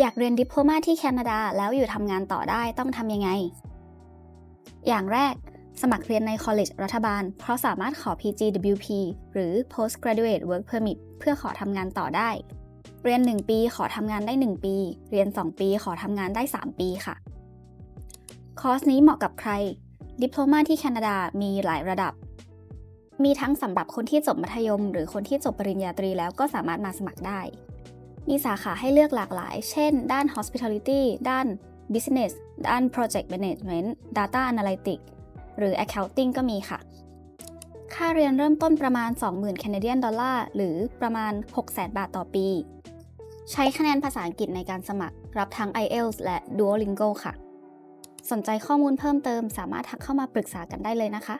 อยากเรียนดิปโลมาที่แคนาดาแล้วอยู่ทำงานต่อได้ต้องทำยังไง อย่างแรก สมัครเรียนใน college รัฐบาล เพราะสามารถขอ PGWP หรือ Postgraduate Work Permit เพื่อขอทำงานต่อได้ เรียน 1 ปีขอทำงานได้ 1 ปี เรียน 2 ปีขอทำงานได้ 3 ปีค่ะ คอร์สนี้เหมาะกับใคร ดิปโลมาที่แคนาดามีหลายระดับ มีทั้งสำหรับคนที่จบมัธยม หรือคนที่จบปริญญาตรีแล้วก็สามารถมาสมัครได้ มีสาขาให้เลือกหลากหลาย เช่น ด้าน hospitality ด้าน business ด้าน project management data analytics หรือ accounting ก็มีค่ะ ค่าเรียนเริ่มต้นประมาณ 20,000 Canadian ดอลลาร์ หรือประมาณ 600,000 บาทต่อปี ใช้คะแนนภาษาอังกฤษในการสมัคร รับทั้ง IELTS และ Duolingo ค่ะ สนใจข้อมูลเพิ่มเติมสามารถทักเข้ามาปรึกษากันได้เลยนะคะ